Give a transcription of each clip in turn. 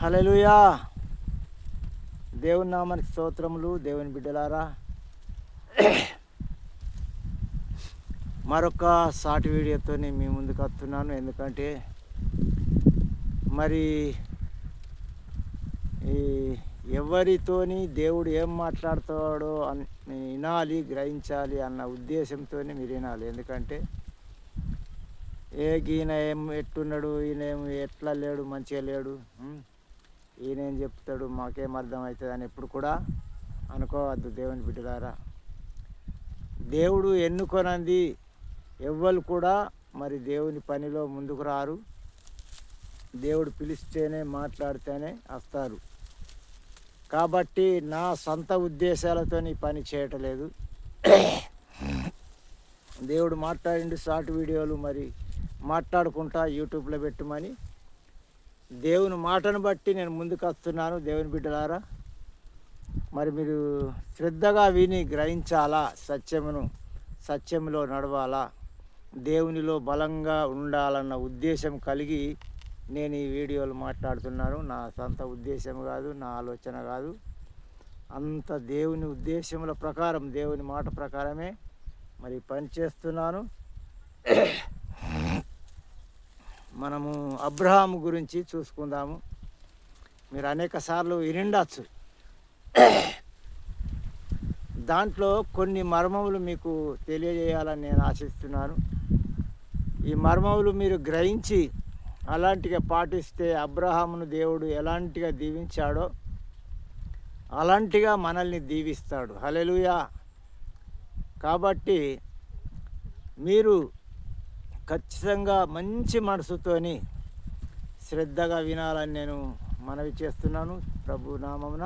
హలలుయా దేవుని నామానికి స్తోత్రములు దేవుని బిడ్డలారా. మరొక షార్ట్ వీడియోతో మీ ముందుకు వస్తున్నాను. ఎందుకంటే మరి ఈ ఎవరితోని దేవుడు ఏం మాట్లాడతాడో అని వినాలి గ్రహించాలి అన్న ఉద్దేశంతోనే మీరు వినాలి. ఎందుకంటే ఏ ఈయన ఏం ఎట్టున్నాడు ఈయన ఏం ఎట్లా లేడు మంచిగా లేడు ఈయనేం చెప్తాడు? మాకేం అర్థమవుతుంది అని ఎప్పుడు కూడా అనుకోవద్దు దేవుని బిడ్డలారా. దేవుడు ఎన్నుకొనంది ఎవ్వరు కూడా మరి దేవుని పనిలో ముందుకు రారు. దేవుడు పిలిస్తేనే మాట్లాడితేనే వస్తారు. కాబట్టి నా సొంత ఉద్దేశాలతో పని చేయటలేదు. దేవుడు మాట్లాడిండు షార్ట్ వీడియోలు మరి మాట్లాడుకుంటా యూట్యూబ్లో పెట్టమని దేవుని మాటను బట్టి నేను ముందుకు వస్తున్నాను దేవుని బిడ్డలారా. మరి మీరు శ్రద్ధగా విని గ్రహించాలా? సత్యమును సత్యంలో నడవాలా? దేవునిలో బలంగా ఉండాలన్న ఉద్దేశం కలిగి నేను ఈ వీడియోలు మాట్లాడుతున్నాను. నా సొంత ఉద్దేశం కాదు నా ఆలోచన కాదు. అంత దేవుని ఉద్దేశముల ప్రకారం దేవుని మాట ప్రకారమే మరి పని చేస్తున్నాను మనము అబ్రహాము గురించి చూసుకుందాము. మీరు అనేక సార్లు వినిండచ్చు. దాంట్లో కొన్ని మర్మములు మీకు తెలియజేయాలని నేను ఆశిస్తున్నాను. ఈ మర్మములు మీరు గ్రహించి అలాంటిగా పాటిస్తే అబ్రహామును దేవుడు ఎలాంటిగా దీవించాడో అలాంటిగా మనల్ని దీవిస్తాడు. హలెలుయా కాబట్టి మీరు ఖచ్చితంగా మంచి మనసుతోని శ్రద్ధగా వినాలని నేను మనవి చేస్తున్నాను. ప్రభు నామమున.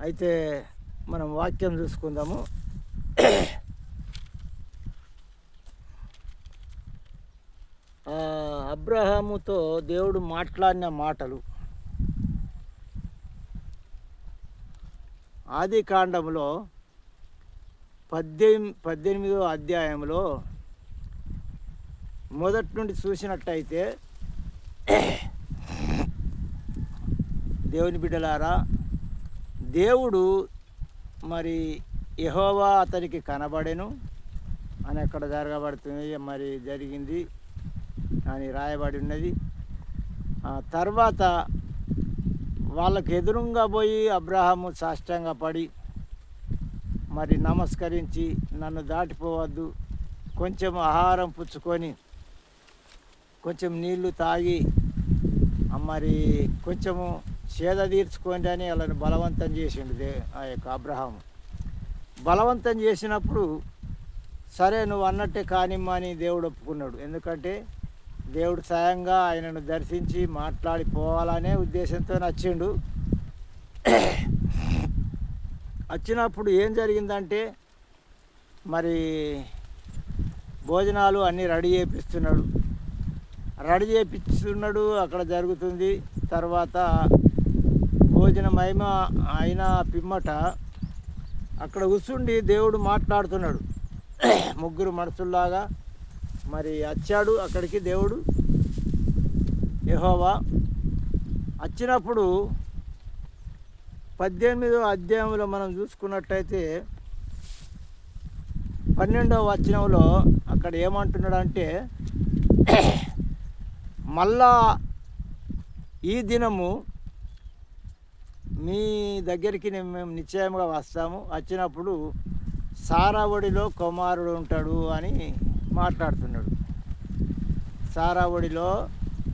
అయితే మనం వాక్యం చూసుకుందాము. అబ్రహాముతో దేవుడు మాట్లాడిన మాటలు. ఆది కాండంలో పద్దెనిమిది పద్దెనిమిదో అధ్యాయంలో మొదటి నుండి చూసినట్టయితే దేవుని బిడ్డలారా దేవుడు మరి యహోవా అతనికి కనబడెను అని అక్కడ జరగబడుతుంది మరి జరిగింది అని రాయబడి ఉన్నది. ఆ తర్వాత వాళ్ళకి ఎదురుగా పోయి అబ్రహాము సాష్టంగా పడి మరి నమస్కరించి నన్ను దాటిపోవద్దు. కొంచెం ఆహారం పుచ్చుకొని కొంచెం నీళ్ళు తాగి మరి కొంచెము సేద తీర్చుకోండి అని వాళ్ళని బలవంతం చేసిండు దే ఆ యొక్క అబ్రహాము. బలవంతం చేసినప్పుడు సరే నువ్వు అన్నట్టే కానిమ్మా అని దేవుడు ఒప్పుకున్నాడు. ఎందుకంటే దేవుడు స్వయంగా ఆయనను దర్శించి మాట్లాడి పోవాలనే ఉద్దేశంతో నచ్చిండు వచ్చినప్పుడు ఏం జరిగిందంటే మరి భోజనాలు అన్నీ రెడీ చేపిస్తున్నాడు. రెడీ చేపిస్తున్నాడు అక్కడ జరుగుతుంది. తర్వాత భోజనం అయిన పిమ్మట అక్కడ కూర్చుండి దేవుడు మాట్లాడుతున్నాడు. ముగ్గురు మనుషుల్లాగా మరి వచ్చాడు అక్కడికి దేవుడు. యహోవా వచ్చినప్పుడు పద్దెనిమిదో అధ్యాయంలో మనం చూసుకున్నట్టయితే పన్నెండవ వచనంలో అక్కడ ఏమంటున్నాడు అంటే మళ్ళా ఈ దినము మీ దగ్గరికి మేము నిశ్చయముగా వస్తాము. వచ్చినప్పుడు సారావడిలో కుమారుడు ఉంటాడు అని మాట్లాడుతున్నాడు. సారావడిలో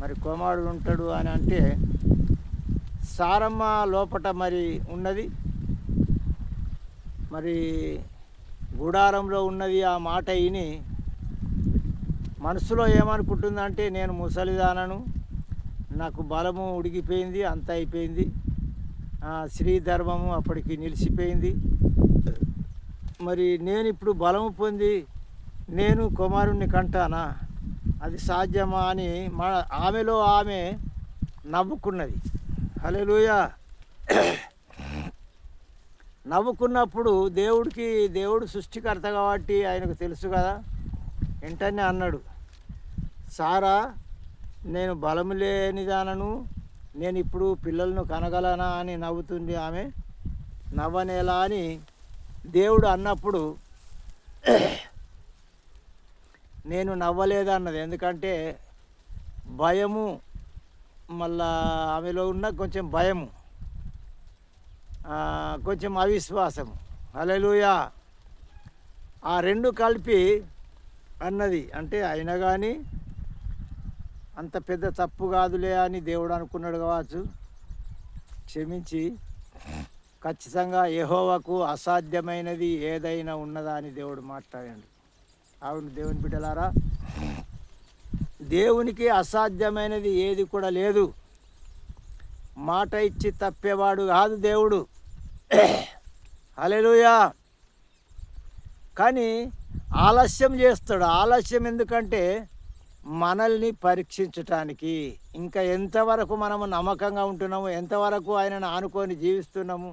మరి కుమారుడు ఉంటాడు అని అంటే సారమ్మ లోపట మరి ఉన్నది. మరి గుడారంలో ఉన్నది ఆ మాట విని మనసులో ఏమనుకుంటుందంటే నేను ముసలిదానను నాకు బలము ఉడిగిపోయింది అంత అయిపోయింది. ఆ, స్త్రీ ధర్మము అప్పటికి నిలిచిపోయింది. మరి నేను ఇప్పుడు బలము పొంది నేను కుమారుణ్ణి కంటానా? అది సాధ్యమా అని మన ఆమెలో ఆమె నవ్వుకున్నది. హలోయ నవ్వుకున్నప్పుడు దేవుడికి దేవుడు సృష్టికర్త కాబట్టి ఆయనకు తెలుసు కదా. వెంటనే అన్నాడు సారా నేను బలము లేనిదానను నేను ఇప్పుడు పిల్లలను కనగలనా? అని నవ్వుతుంది ఆమె. నవ్వనేలా అని దేవుడు అన్నప్పుడు నేను నవ్వలేదన్నది. ఎందుకంటే భయము మళ్ళా ఆమెలో ఉన్న కొంచెం భయము కొంచెం అవిశ్వాసము. అలెలుయా ఆ రెండు కలిపి అన్నది. అంటే అయినా కానీ అంత పెద్ద తప్పు కాదులే అని దేవుడు అనుకున్నాడు కావచ్చు. క్షమించి. ఖచ్చితంగా యహోవకు అసాధ్యమైనది ఏదైనా ఉన్నదా అని దేవుడు మాట్లాడాడు. అవును దేవుని బిడ్డలారా దేవునికి అసాధ్యమైనది ఏది కూడా లేదు. మాట ఇచ్చి తప్పేవాడు కాదు దేవుడు. అలెలుయా కానీ ఆలస్యం చేస్తాడు. ఆలస్యం ఎందుకంటే మనల్ని పరీక్షించటానికి. ఇంకా ఎంతవరకు మనము నమ్మకంగా ఉంటున్నాము ఎంతవరకు ఆయనను ఆనుకొని జీవిస్తున్నాము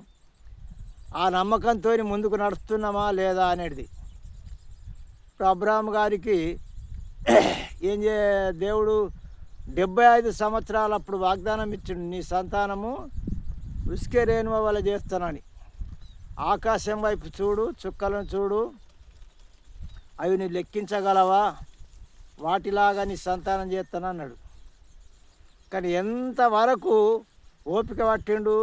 ఆ నమ్మకంతో ముందుకు నడుస్తున్నామా లేదా అనేది. ఇప్పుడు అబ్రాహం గారికి ఏం చే దేవుడు డెబ్బై ఐదు సంవత్సరాలు అప్పుడు వాగ్దానం ఇచ్చిండు నీ సంతానము ఉసుకే రేణువ వల్ల చేస్తానని. ఆకాశం వైపు చూడు చుక్కలను చూడు అవి నీ లెక్కించగలవా? వాటిలాగా నీ సంతానం చేస్తానన్నాడు. కానీ ఎంతవరకు ఓపిక పట్టిండు?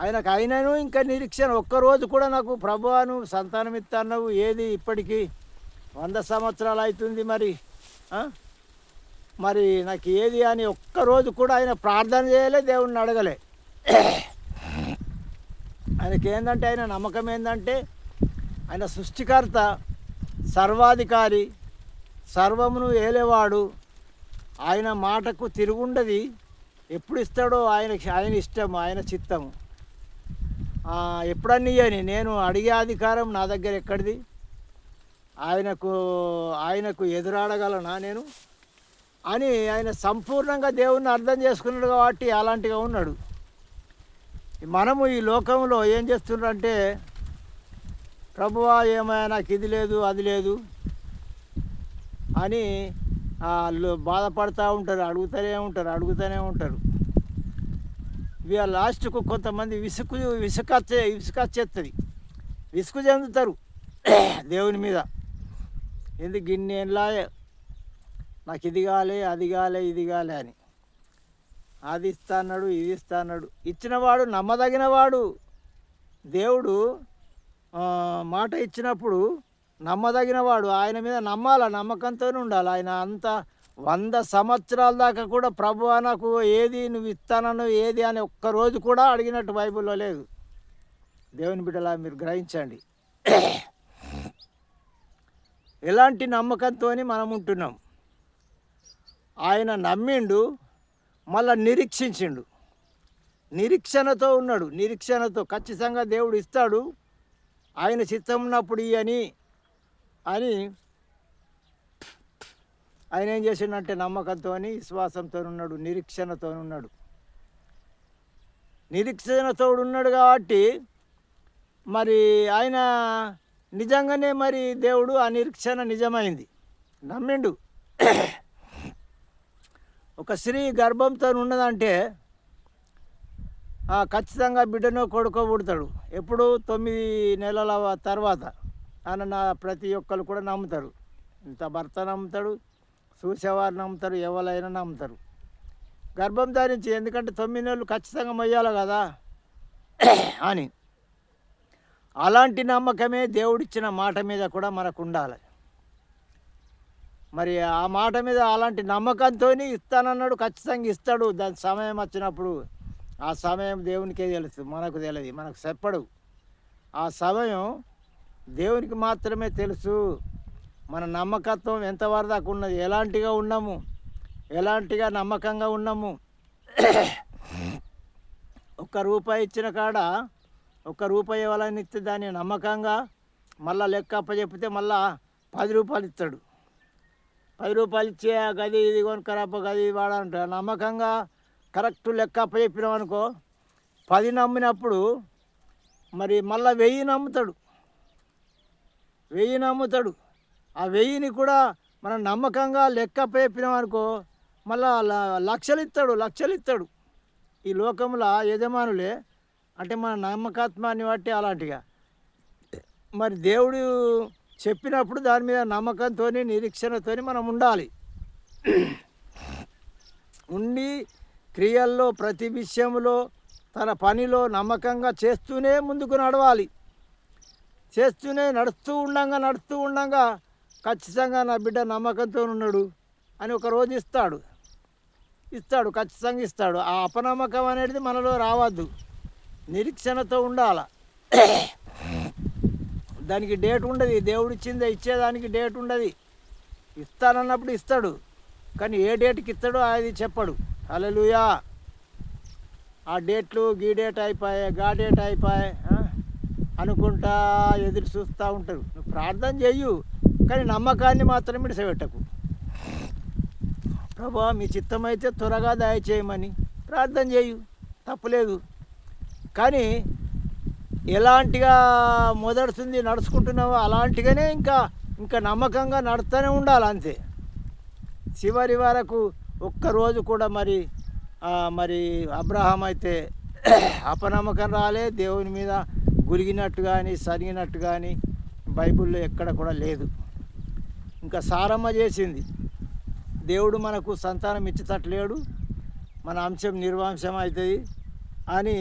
ఆయనకు అయినను ఇంకా నిరీక్షణ. ఒక్కరోజు కూడా నాకు ప్రభువాను సంతానం ఇస్తాను ఏది ఇప్పటికీ? వంద సంవత్సరాలు అవుతుంది మరి మరి నాకు ఏది అని ఒక్కరోజు కూడా ఆయన ప్రార్థన చేయలే దేవుణ్ణి అడగలే. ఆయనకి ఏంటంటే ఆయన నమ్మకం ఏంటంటే ఆయన సృష్టికర్త సర్వాధికారి సర్వమును ఏలేవాడు. ఆయన మాటకు తిరుగుండది ఎప్పుడు ఇస్తాడో ఆయన ఆయన ఇష్టం ఆయన చిత్తము. ఎప్పుడన్నీ నేను అడిగే అధికారం నా దగ్గర ఎక్కడిది? ఆయనకు ఆయనకు ఎదురాడగలనా నేను? అని ఆయన సంపూర్ణంగా దేవుణ్ణి అర్థం చేసుకున్నాడు కాబట్టి అలాంటిగా ఉన్నాడు. మనము ఈ లోకంలో ఏం చేస్తున్నారంటే ప్రభువా ఏమైనా నాకు ఇది లేదు అది లేదు అని వాళ్ళు బాధపడుతూ ఉంటారు అడుగుతూనే ఉంటారు అడుగుతూనే ఉంటారు. ఇక లాస్ట్కు కొంతమంది విసుగు విసుకచ్చే విసుకచ్చేస్తుంది విసుగు చెందుతారు దేవుని మీద. ఎందుకు గిన్నె నాకు ఇది కాలే అది కాలే ఇది కాలే అని. అది ఇస్తా అన్నాడు ఇది ఇస్తా అన్నాడు. ఇచ్చినవాడు నమ్మదగినవాడు. దేవుడు మాట ఇచ్చినప్పుడు నమ్మదగినవాడు. ఆయన మీద నమ్మాల నమ్మకంతోనే ఉండాలి? ఆయన అంత వంద సంవత్సరాల దాకా కూడా ప్రభు నాకు ఏది నువ్వు ఇస్తానను ఏది అని ఒక్కరోజు కూడా అడిగినట్టు బైబిల్లో లేదు. దేవుని బిడ్డలా మీరు గ్రహించండి. ఎలాంటి నమ్మకంతో మనం ఉంటున్నాం? ఆయన నమ్మిండు మళ్ళా నిరీక్షించిండు. నిరీక్షణతో ఉన్నాడు. నిరీక్షణతో ఖచ్చితంగా దేవుడు ఇస్తాడు. ఆయన చిత్తం ఉన్నప్పుడు అని అని ఆయన ఏం చేసిండంటే నమ్మకంతో విశ్వాసంతో ఉన్నాడు నిరీక్షణతో ఉన్నాడు. నిరీక్షణతో ఉన్నాడు కాబట్టి మరి ఆయన నిజంగానే మరి దేవుడు ఆ నిరీక్షణ నిజమైంది. నమ్మిండు. ఒక స్త్రీ గర్భంతో ఉన్నదంటే ఆ, ఖచ్చితంగా బిడ్డను కొడుకో పుడతాడు. ఎప్పుడు తొమ్మిది నెలల తర్వాత అని నా ప్రతి ఒక్కరు కూడా నమ్ముతారు. ఇంత భర్త నమ్ముతాడు చూసేవారు నమ్ముతారు ఎవరైనా నమ్ముతారు. గర్భం ధరించి ఎందుకంటే తొమ్మిది నెలలు ఖచ్చితంగా మొయ్యాలి కదా అని. అలాంటి నమ్మకమే దేవుడిచ్చిన మాట మీద కూడా మనకు ఉండాలి మరి ఆ మాట మీద అలాంటి నమ్మకంతో ఇస్తానన్నాడు ఖచ్చితంగా ఇస్తాడు. దాని సమయం వచ్చినప్పుడు ఆ సమయం దేవునికే తెలుసు మనకు తెలియదు మనకు చెప్పడు. ఆ సమయం దేవునికి మాత్రమే తెలుసు. మన నమ్మకత్వం ఎంతవరకు దాకా ఉన్నది ఎలాంటిగా ఉన్నాము ఎలాంటిగా నమ్మకంగా ఉన్నాము. ఒక్క రూపాయి ఇచ్చిన కాడ ఒక్క రూపాయి ఇవ్వాలని ఇస్తే దాన్ని నమ్మకంగా మళ్ళా లెక్క అప్పచెప్పితే మళ్ళా పది రూపాయలు ఇస్తాడు. పది రూపాయలు ఇచ్చే గది ఇది కొనుక్కరాప గది ఇది వాడంట నమ్మకంగా కరెక్ట్ లెక్క అప్పచెప్పినాం అనుకో పది నమ్మినప్పుడు మరి మళ్ళా వెయ్యి నమ్ముతాడు. వెయ్యి నమ్ముతాడు. ఆ వెయ్యిని కూడా మనం నమ్మకంగా లెక్క అప్పచెప్పినాం అనుకో మళ్ళా లక్షలు ఇస్తాడు లక్షలు ఇస్తాడు ఈ లోకంలో యజమానులే అంటే మన నమ్మకాత్మాన్ని బట్టి అలాంటిగా. మరి దేవుడు చెప్పినప్పుడు దాని మీద నమ్మకంతో నిరీక్షణతో మనం ఉండాలి. ఉండి క్రియల్లో ప్రతి విషయంలో తన పనిలో నమ్మకంగా చేస్తూనే ముందుకు నడవాలి. చేస్తూనే నడుస్తూ ఉండంగా నడుస్తూ ఉండంగా ఖచ్చితంగా నా బిడ్డ నమ్మకంతో ఉన్నాడు అని ఒక రోజు ఇస్తాడు. ఇస్తాడు ఖచ్చితంగా ఇస్తాడు. ఆ అపనమ్మకం అనేది మనలో రావద్దు. నిరీక్షణతో ఉండాల. దానికి డేట్ ఉండదు. దేవుడు ఇచ్చిందే ఇచ్చేదానికి డేట్ ఉండదు. ఇస్తానన్నప్పుడు ఇస్తాడు. కానీ ఏ డేట్కి ఇస్తాడో అది చెప్పడు. అలలుయా ఆ డేట్లు గీ డేట్ అయిపోయాయి గా డేట్ అయిపోయాయి అనుకుంటా ఎదురు చూస్తూ ఉంటారు. నువ్వు ప్రార్థన చెయ్యు కానీ నమ్మకాన్ని మాత్రం విడిసపెట్టకు ప్రభా మీ చిత్తమైతే త్వరగా దయచేయమని ప్రార్థన చేయు తప్పులేదు. కానీ ఎలాంటిగా మొదడుతుంది నడుచుకుంటున్నావో అలాంటిగానే ఇంకా ఇంకా నమ్మకంగా నడుస్తూనే ఉండాలి అంతే. చివరి వరకు ఒక్కరోజు కూడా మరి మరి అబ్రహాం అయితే అపనమ్మకం రాలే దేవుని మీద గురిగినట్టు కానీ సరిగినట్టు కానీ బైబిల్లో ఎక్కడ కూడా లేదు. ఇంకా సారమ్మ చేసింది. దేవుడు మనకు సంతానం ఇచ్చేటట్లేడు. మన అంశం నిర్వాంశం అవుతుంది. అని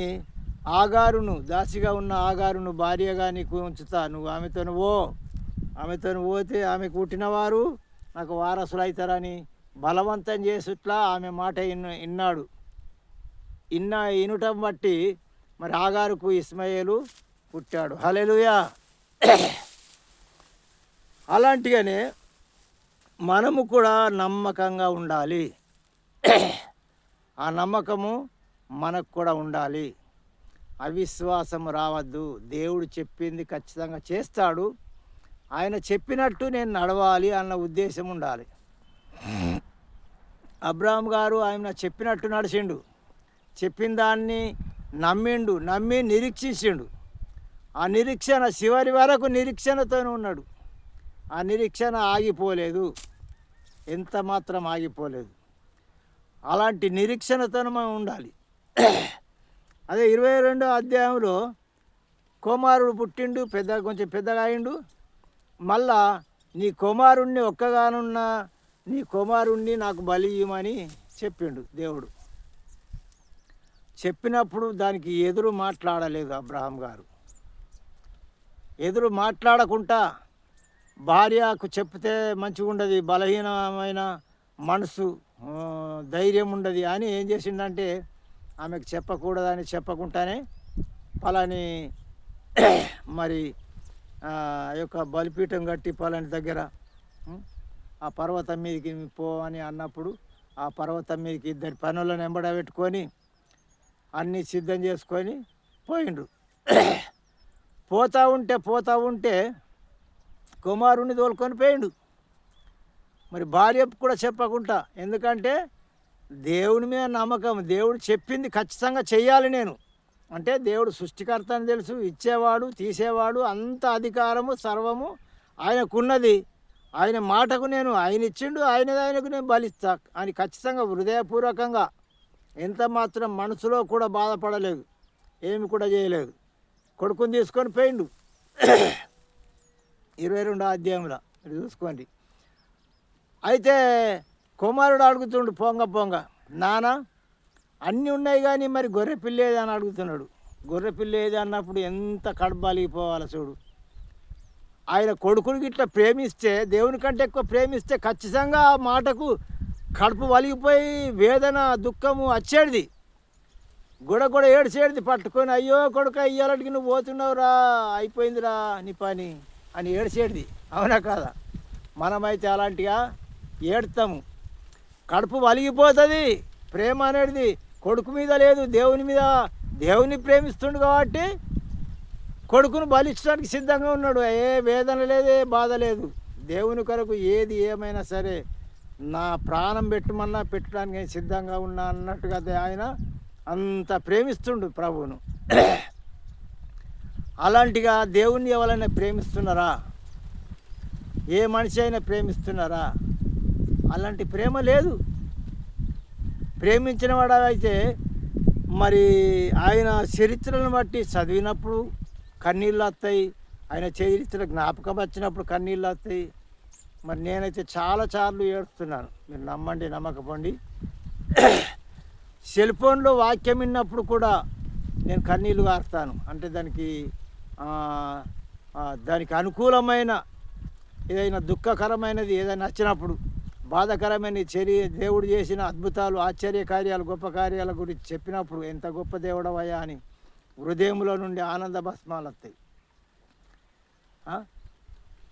ఆగారును దాసిగా ఉన్న ఆగారును భార్యగా నీకు ఉంచుతా. నువ్వు ఆమెతోను ఓ ఆమెతోను పోతే ఆమె పుట్టినవారు నాకు వారసులు అవుతారని బలవంతం చేసుట్లా ఆమె మాట ఇన్న విన్నాడు ఇన్న ఇనుటం బట్టి మరి ఆగారుకు ఇస్మాయిలు పుట్టాడు. హలెలుయా అలాంటిగానే మనము కూడా నమ్మకంగా ఉండాలి. ఆ నమ్మకము మనకు కూడా ఉండాలి. అవిశ్వాసం రావద్దు. దేవుడు చెప్పింది ఖచ్చితంగా చేస్తాడు. ఆయన చెప్పినట్టు నేను నడవాలి అన్న ఉద్దేశం ఉండాలి. అబ్రాహం గారు ఆయన చెప్పినట్టు నడిచిండు. చెప్పిన దాన్ని నమ్మిండు నమ్మి నిరీక్షించిండు. ఆ నిరీక్షణ చివరి వరకు నిరీక్షణతోనే ఉన్నాడు. ఆ నిరీక్షణ ఆగిపోలేదు. ఎంత మాత్రం ఆగిపోలేదు. అలాంటి నిరీక్షణతో మనం ఉండాలి. అదే ఇరవై రెండో అధ్యాయంలో కుమారుడు పుట్టిండు పెద్ద కొంచెం పెద్దగా అయిండు. మళ్ళా నీ కుమారుణ్ణి ఒక్కగానున్న నీ కుమారుణ్ణి నాకు బలి ఇవ్వమని చెప్పిండు దేవుడు. చెప్పినప్పుడు దానికి ఎదురు మాట్లాడలేదు అబ్రహాం గారు. ఎదురు మాట్లాడకుండా భార్యకు చెప్తే మంచిగా ఉండదు బలహీనమైన మనసు ధైర్యం ఉండదు అని ఏం చేసిండంటే ఆమెకు చెప్పకూడదని చెప్పకుండానే పలాని మరి ఆ యొక్క బలిపీఠం కట్టి పలాని దగ్గర ఆ పర్వతం మీదకి పో అని అన్నప్పుడు ఆ పర్వతం మీదకి ఇద్దరి పనులను ఎంబడబెట్టుకొని అన్నీ సిద్ధం చేసుకొని పోయిండు పోతా ఉంటే పోతా ఉంటే కుమారుణ్ణి తోలుకొని పోయిండు. మరి భార్య కూడా చెప్పకుండా ఎందుకంటే దేవుని మీద నమ్మకం దేవుడు చెప్పింది ఖచ్చితంగా చేయాలి నేను. అంటే దేవుడు సృష్టికర్త అని తెలుసు ఇచ్చేవాడు తీసేవాడు అంత అధికారము సర్వము ఆయనకున్నది. ఆయన మాటకు నేను ఆయన ఇచ్చిండు ఆయన ఆయనకు నేను బలిస్తా అని ఖచ్చితంగా హృదయపూర్వకంగా ఎంత మాత్రం మనసులో కూడా బాధపడలేదు ఏమి కూడా చేయలేదు. కొడుకుని తీసుకొని పోయిండు. ఇరవై రెండో అధ్యాయంలో మీరు చూసుకోండి. అయితే కుమారుడు అడుగుతుండు పొంగ పొంగ. నాన్న అన్నీ ఉన్నాయి కానీ మరి గొర్రె పిల్లేది అని అడుగుతున్నాడు. గొర్రె పిల్లేది అన్నప్పుడు ఎంత కడబాలిగిపోవాలి చూడు. ఆయన కొడుకుని ఇట్లా ప్రేమిస్తే దేవుని కంటే ఎక్కువ ప్రేమిస్తే ఖచ్చితంగా ఆ మాటకు కడుపు వలిగిపోయి వేదన దుఃఖము వచ్చేది. గుడ కూడా ఏడ్చేది పట్టుకొని అయ్యో కొడుక ఇయ్యాలటికి నువ్వు పోతున్నావురా అయిపోయిందిరా నీ పని అని ఏడ్చేది. అవునా కాదా? మనమైతే అలాంటిగా ఏడుతాము. కడుపు వలిగిపోతుంది. ప్రేమ అనేది కొడుకు మీద లేదు దేవుని మీద. దేవుని ప్రేమిస్తుండు కాబట్టి కొడుకును బలించడానికి సిద్ధంగా ఉన్నాడు. ఏ వేదన లేదు ఏ బాధ లేదు. దేవుని కొరకు ఏది ఏమైనా సరే నా ప్రాణం పెట్టమన్నా పెట్టడానికి సిద్ధంగా ఉన్నా అన్నట్టుగా ఆయన అంత ప్రేమిస్తుండు ప్రభువును. అలాంటిగా దేవుణ్ణి ఎవరైనా ప్రేమిస్తున్నారా? ఏ మనిషి అయినా ప్రేమిస్తున్నారా? అలాంటి ప్రేమ లేదు. ప్రేమించిన అయితే మరి ఆయన చరిత్రను బట్టి చదివినప్పుడు కన్నీళ్ళు వస్తాయి. ఆయన చరిత్ర జ్ఞాపకం వచ్చినప్పుడు కన్నీళ్ళు వస్తాయి. మరి నేనైతే చాలా సార్లు ఏడుస్తున్నాను. మీరు నమ్మండి నమ్మకపోండి. సెల్ ఫోన్లో వాక్యం విన్నప్పుడు కూడా నేను కన్నీళ్ళు గారుతాను అంటే దానికి దానికి అనుకూలమైన ఏదైనా దుఃఖకరమైనది ఏదైనా వచ్చినప్పుడు బాధాకరమైన చర్య దేవుడు చేసిన అద్భుతాలు ఆశ్చర్య కార్యాలు గొప్ప కార్యాల గురించి చెప్పినప్పుడు ఎంత గొప్ప దేవుడవయ్యా అని హృదయంలో నుండి ఆనంద భస్మాలు వస్తాయి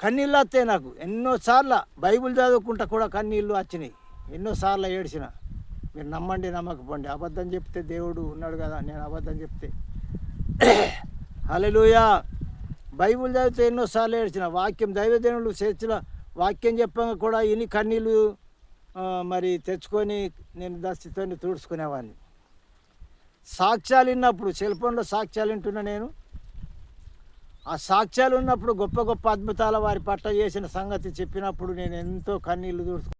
కన్నీళ్ళు వస్తాయి నాకు. ఎన్నోసార్లు బైబిల్ చదువుకుంటా కూడా కన్నీళ్ళు వచ్చినాయి. ఎన్నోసార్లు ఏడ్చిన. మీరు నమ్మండి నమ్మకపోండి. అబద్ధం చెప్తే దేవుడు ఉన్నాడు కదా నేను అబద్ధం చెప్తే. హల్లెలూయా. బైబిల్ చదివితే ఎన్నోసార్లు ఏడ్చిన. వాక్యం దైవదేనులు చర్చిలో వాక్యం చెప్పగా కూడా ఇన్ని కన్నీళ్ళు మరి తెచ్చుకొని నేను దస్తితో తుడుచుకునేవాడిని సాక్ష్యాలు విన్నప్పుడు సెల్ ఫోన్లో సాక్ష్యాలు వింటున్నా నేను. ఆ సాక్ష్యాలు ఉన్నప్పుడు గొప్ప గొప్ప అద్భుతాల వారి పట్ల చేసిన సంగతి చెప్పినప్పుడు నేను ఎంతో కన్నీళ్ళు తుడుచుకు